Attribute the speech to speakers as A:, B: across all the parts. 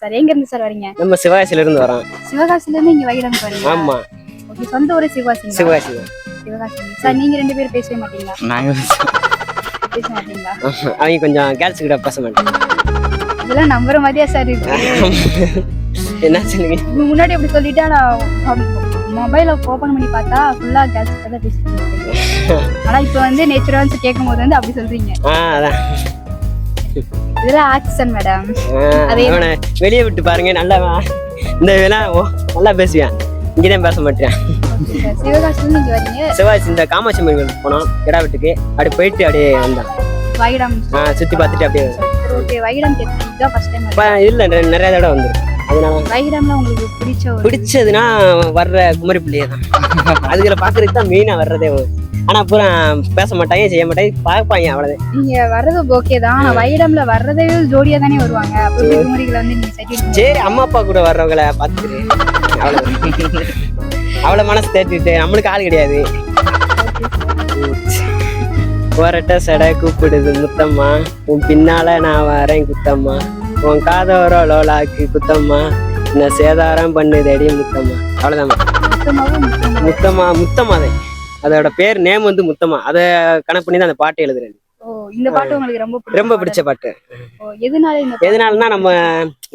A: Sir எங்க இருந்து sir வரீங்க?
B: நம்ம சிவகாசில இருந்து வரோம்.
A: சிவகாசில இருந்து இங்க வைடம் வரீங்க
B: ஆமா.
A: ஓகே சொந்த ஊரே சிவகாசி
B: சிவகாசி.
A: சிவகாசி சார் நீங்க ரெண்டு பேரும் பேசவே மாட்டீங்களா?
C: நாங்க
A: பேச மாட்டீங்களா.
B: அவங்க கொஞ்சம் கேர்ள்ஸ் கிட்ட பேச மாட்டாங்க.
A: இதெல்லாம் நம்புற மாதிரியா சார் இருக்கு
B: என்ன சொல்லுங்க?
A: முன்னாடி அப்படி சொல்லிட்டா நான் மொபைல ஓபன் பண்ணி பார்த்தா ஃபுல்லா கேர்ள்ஸ் தான் பேசிட்டு. ஆனா இப்போ வந்து நேச்சுரல்ஸ் கேட்கும் போது வந்து அப்படி சொல்றீங்க.
B: ஆ அதான்.
A: இதெல்லாம் ஆக்சன் மேடம்
B: வெளியே விட்டு பாருங்க நல்லா இந்த ஓ நல்லா பேசுவேன் இங்கதான் பேச மாட்டேன் சிவகாசி இந்த காமாட்சி அம்மன் கோயிலுக்கு போனோம் கிடா வீட்டுக்கு அப்படி போயிட்டு அப்படியே வந்தான்
A: வைடம்.
B: ஆ சுத்தி பார்த்துட்டு அப்படியே
A: ஓகே. வைடம்
B: இல்ல நிறைய தடவை வந்திருக்கு. அதனால
A: வைடம்ல உங்களுக்கு பிடிச்ச
B: பிடிச்சதுன்னா வர்ற குமரி பிள்ளைய தான். அதுகளை பாக்குறதுக்கு தான் மெயினா வர்றதே ஆனா அப்புறம் பேச மாட்டாங்க செய்ய மாட்டாங்க பார்ப்பாங்க அவ்வளவுதான்
A: நீங்க வர்றது ஓகே தான். ஆனா வைடம்ல வர்றதே ஜோடியா தானே வருவாங்க. குமரிகளை வந்து நீங்க சரி
B: அம்மா அப்பா கூட வர்றவங்கள பார்த்துட்டு அவ்வளவு. அவளை மனசு தேட்டிட்டு நம்மளுக்கு ஆள் கிடையாது. ஒரட்ட சடை கூப்பிடுது முத்தம்மா. உன் பின்னால நான் வரேன் குத்தம்மா. உன் காதோரோ லோலாக்கு குத்தம்மா? என்ன சேதாரம் பண்ணுதடி முத்தம்மா. அவ்வளவுதான்
A: மொத்தமாவும் மொத்தமா
B: முத்தம்மா முத்தம்மாதே அதோட பேர் நேம் வந்து முத்தம்மா. அதை கணக்கு பண்ணி தான் அந்த பாட்டு எழுதுறேன்.
A: இந்த பாட்டு உங்களுக்கு ரொம்ப பிடிச்ச
B: ரொம்ப பிடிச்ச பாட்டு.
A: ஓ எதனால இந்த பாட்டு?
B: எதனாலனா நம்ம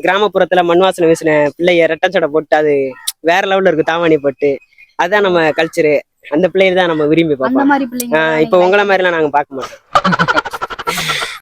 B: கிராமப்புறத்துல மண் வாசனை வீசின பிள்ளைய ரெட்டச்சடை போட்டு அது வேற லெவல்ல இருக்கு தாவாணி போட்டு அதுதான் நம்ம கல்ச்சரு அந்த பிள்ளைகள் தான் நம்ம விரும்பி பார்ப்போம். இப்போ உங்களை மாதிரிலாம் நாங்க பார்க்க மாட்டோம்.